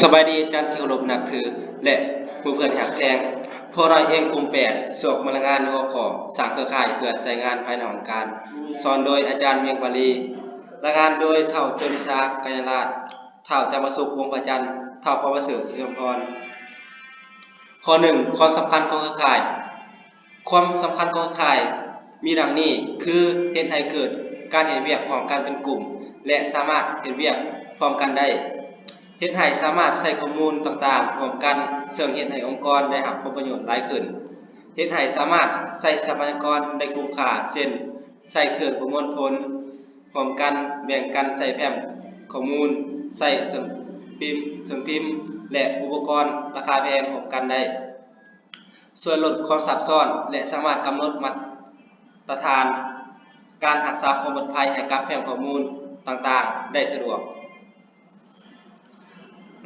สบายดีอาจารย์ที่เคารพนับถือ และผู้เพื่อนหักแพงพวกเราเองกลุ่มแปดสวกมลงานหัวขอสางเครือข่ายเพื่อใช้งานภายในของการ สอนโดยอาจารย์เมียงบาลีรายงานโดยเท่าจนิสากัญญาราชเท่าจามสุขวงประจันทร์เท่าพระประเสริฐสิริพรข้อหนึ่งความสำคัญของเครือข่าย ความสำคัญของเครือข่ายมีดังนี้คือเฮ็ดให้เกิดการเห็นเวียกพร้อมกันเป็นกลุ่ม และสามารถเห็นเวียกพร้อมกันได้ เฮ็ดให้สามารถใช้ข้อมูลต่างๆรวมกันซึ่งเฮ็ดให้องค์กรได้รับผลประโยชน์หลายขึ้นเฮ็ดให้สามารถใช้ทรัพยากรได้คุ้มค่าเช่นใช้เครื่องประมวลผลรวมกันแบ่งกันใช้แฟ้มข้อมูลใช้เครื่องพิมพ์เครื่องพิมพ์ และอุปกรณ์ราคาแพงรวมกันได้ส่วนลดความซับซ้อนและสามารถกำหนดมาตรฐาน การรักษาความปลอดภัยให้กับแฟ้มข้อมูลต่างๆ ได้สะดวก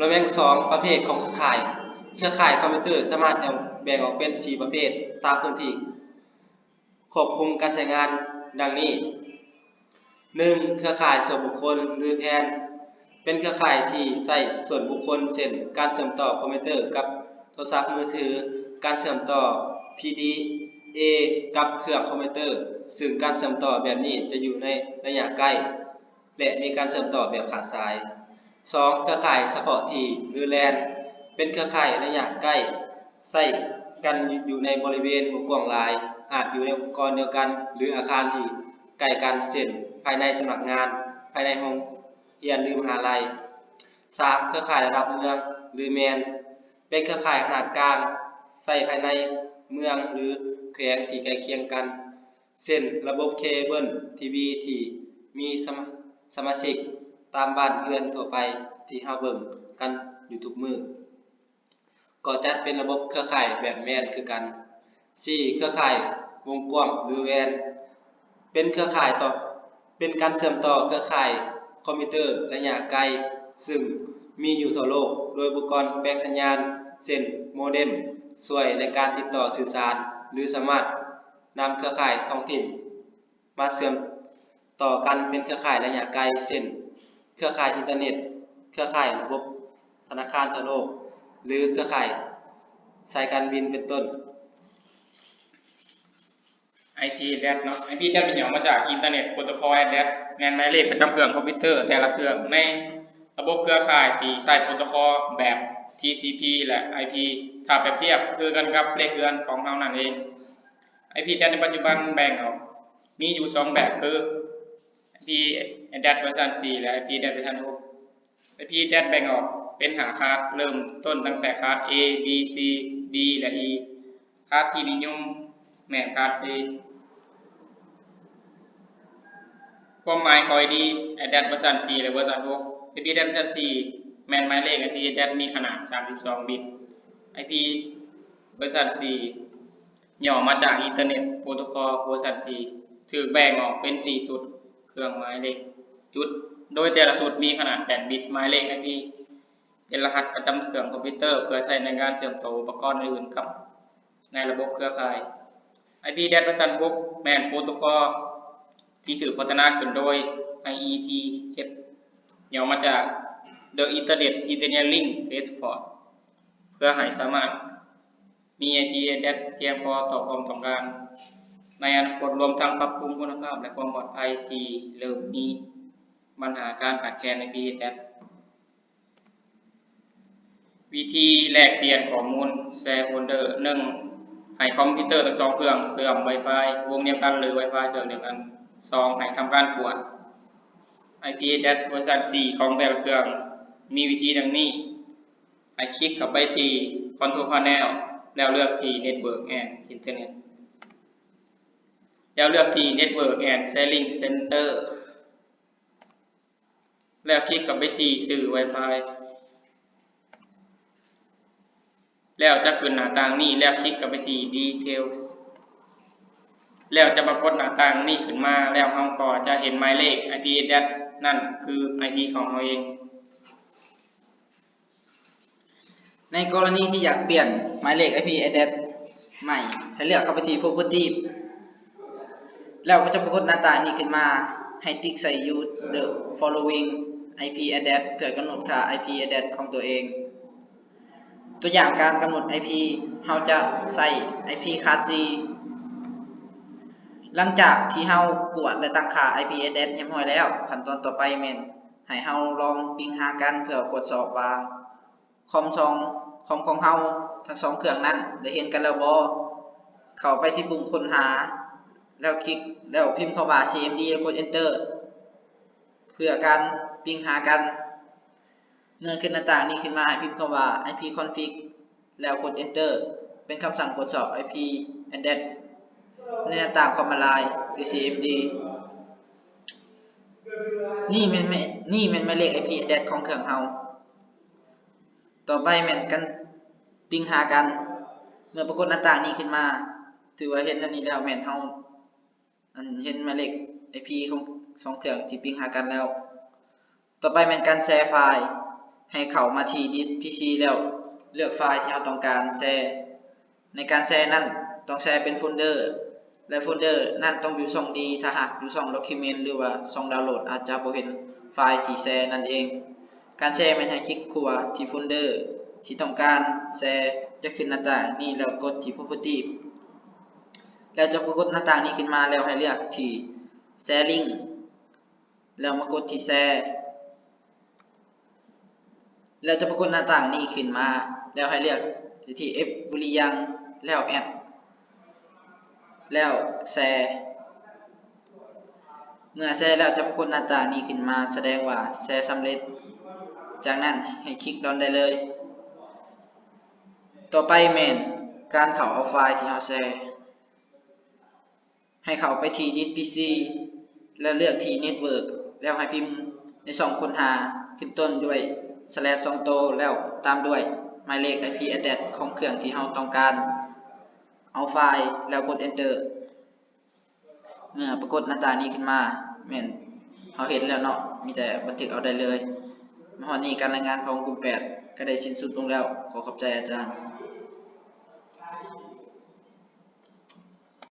ระแบ่งสองประเภทของเครือข่าย เครือข่ายคอมพิวเตอร์สามารถแบ่งออกเป็น 4 ประเภทตามพื้นที่ควบคุมการใช้งานดังนี้ 1. เครือข่ายส่วนบุคคลหรือแพนเป็นเครือข่ายที่ใช้ส่วนบุคคลเช่นการเชื่อมต่อคอมพิวเตอร์กับโทรศัพท์มือถือ การเชื่อมต่อ PDA กับเครื่องคอมพิวเตอร์ ซึ่งการเชื่อมต่อแบบนี้จะอยู่ในระยะใกล้ และมีการเชื่อมต่อแบบขาดสาย 2. เครือข่ายเฉพาะที่หรือ LAN เป็นเครือข่ายระยะใกล้ใช้กันอยู่ในบริเวณวงกว้างหลาย อาจอยู่ในองค์กรเดียวกัน หรืออาคารที่ใกล้กันเช่นภายในสำนักงาน ภายในห้องเรียนหรือมหาลัย 3. เครือข่ายระดับเมืองหรือแมนเป็นเครือข่ายขนาดกลางใช้ภายในเมืองหรือแขวงที่ใกล้เคียงกันเช่นระบบเคเบิลทีวีที่มีสมาสมาชิก ตามบ้านเรือนทั่วไปที่เฮาเบิ่งกันอยู่ทุกมือก็จัดเป็นระบบเครือข่ายแบบแมนคือกัน 4. เครือข่ายวงกว้างหรือ WAN เป็นเครือข่ายต่อเป็นการเชื่อมต่อเครือข่ายคอมพิวเตอร์ระยะไกล ซึ่งมีอยู่ทั่วโลก โดยอุปกรณ์แปลงสัญญาณเช่นโมเด็มช่วยในการติดต่อสื่อสาร หรือสามารถนำเครือข่ายท้องถิ่น มาเชื่อมต่อกันเป็นเครือข่ายระยะไกลเช่น เครือข่ายอินเทอร์เน็ต เครือข่ายระบบธนาคารทั่วโลก หรือเครือข่ายสายการบินเป็นต้น IP address เนาะ IP address เป็นย่อมาจาก Internet Protocol Address แมนหมายเลขประจำเครื่องคอมพิวเตอร์แต่ละเครื่องในระบบเครือข่ายที่ใช้โปรโตคอลแบบ TCP และ IP ถ้าเปรียบเทียบคือกันกับเลขเครื่องของเรานั่นเอง IP address ในปัจจุบันแบ่งออกมีอยู่ 2 แบบคือ IP address เวอร์ชัน4และ IP address เวอร์ชัน6 IP address แบ่งออกเป็นหาคาร์ดเริ่มต้นตั้งแต่คาร์ด A B C D และ E คาร์ดที่นิยมแม่นคาร์ด C ความหมายของ ID Adapt เวอร์ชัน4และเวอร์ชัน6 IP Adapt เวอร์ชัน4แม่นหมายเลข IP Adapt มีขนาด 32 บิต IP เวอร์ชัน4ย่อมาจาก Internet Protocol เวอร์ชัน4ถูกแบ่งออกเป็น 4 สุด เครื่องหมายเลขจุด โดยแต่ละสุดมีขนาด8บิตหมายเลข IP เป็นรหัสประจำเครื่องคอมพิวเตอร์เพื่อใช้ในการเชื่อมต่ออุปกรณ์อื่นกับ ในระบบเครือข่าย IP Adapt เวอร์ชัน6แมนโปรโตคอลที่ถูกพัฒนาขึ้นโดย IETF ย่อมาจาก The Internet Engineering Transport เพื่อให้สามารถมี IP address เพียงพอต่อความต้องการ ในอนาคตรวมทั้งปรับปรุงคุณภาพและความปลอดภัยที่เริ่มมีปัญหาการขาดแคลน IP address วิธีแลกเปลี่ยนข้อมูล Share Folder 1ให้คอมพิวเตอร์ทั้งสองเครื่องเชื่อม Wi-Fi วงเดียวกันหรือ Wi-Fi เครื่องเดียวกันสองให้ทำการตรวจ IP address เวอร์ชัน4ของแต่ละเครื่อง มีวิธีดังนี้ให้คลิกเข้าไปที่ Control Panel แล้วเลือกที่ Network and Internet แล้วเลือกที่ Network and Sharing Center แล้วคลิกเข้าไปที่สื่อ Wi-Fi แล้วจะขึ้นหน้าต่างนี้แล้วคลิกเข้าไปที่ Details แล้วจะปรากฏหน้าต่างนี้ขึ้นมาแล้วเราก็จะเห็นหมายเลข IP address นั่นคือ IP ของเราเอง ในกรณีที่อยากเปลี่ยนหมายเลข IP address ใหม่ให้เลือกเข้าไปที่ property แล้วก็จะปรากฏหน้าตานี้ขึ้นมาให้ติ๊กใส่ use the following IP address เพื่อกำหนดค่า IP address ของตัวเอง ตัวอย่างการกำหนด IP เราจะใส่ IP class C หลังจากที่เรากวดและตั้งค่า IP address เรียบร้อยแล้ว ขั้นตอนต่อไปแม่นให้เราลองปิงหากันเพื่อกดสอบว่าคอมสองคอมของเราทั้งสองเครื่องนั้นได้เห็นกันแล้วบ่เข้าไปที่ปุ่มค้นหา แล้วคลิกแล้วพิมพ์คำว่า cmd แล้วกด enter เพื่อการปิงหากันเมื่อขึ้นหน้าต่างนี้ขึ้นมาให้พิมพ์คำว่า ipconfig แล้วกด enter เป็นคำสั่งตรวจสอบ ip address ในหน้าต่าง command line หรือ cmd นี่ม่นนี่ม่นหมายเลข ip address ของเครื่องเฮาต่อไปแม่นกันปิงหากัน เมื่อปรากฏหน้าต่างนี้ขึ้นมา ถือว่าเห็นอันนี้แล้วแม่นเฮา อันเห็นหมายเลข IP ของสองเครื่องที่ปิงหากันแล้ว ต่อไปแม่นการแชร์ไฟล์ให้เข้ามาที่ดิส PC แล้วเลือกไฟล์ที่เราต้องการแชร์ในการแชร์นั้นต้องแชร์เป็นโฟลเดอร์ และโฟลเดอร์นั่นต้องอยู่ช่องดีถ้าหากอยู่ช่อง document หรือว่าช่องดาวน์โหลดอาจจะบ่เห็นไฟล์ที่แชร์นั่นเอง การแชร์มันให้คลิกขวาที่โฟลเดอร์ที่ต้องการแชร์จะขึ้นหน้าต่างนี้แล้วกดที่ property แล้วจะปรากฏหน้าต่างนี้ขึ้นมาแล้วให้เลือกที่ sharing แล้วมากดที่แชร์แล้วจะปรากฏหน้าต่างนี้ขึ้นมา แล้วให้เลือกที่ F บุรียัง แล้วแอด แล้วแชร์เมื่อแชร์แล้วจะปรากฏหน้าต่างนี้ขึ้นมา แสดงว่าแชร์สำเร็จ จากนั้นให้คลิกดอนได้เลย ต่อไปแมนการเข้าเอาไฟล์ที่เราแชร์ ให้เขาไปที่ดิส PC แล้วเลือกที่ Network แล้วให้พิมพ์ในช่องค้นหาขึ้นต้นด้วย slash สองโตแล้วตามด้วยหมายเลข IP address ของเครื่องที่เราต้องการ เอาไฟล์แล้วกด enter เมื่อปรากฏหน้าตานี้ขึ้นมาแม่นเราเห็นแล้วเนาะมีแต่บันทึกเอาได้เลยมาฮอนี้การรายงานของกลุ่ม 8 ก็ได้สิ้นสุดลงแล้ว ขอขอบใจอาจารย์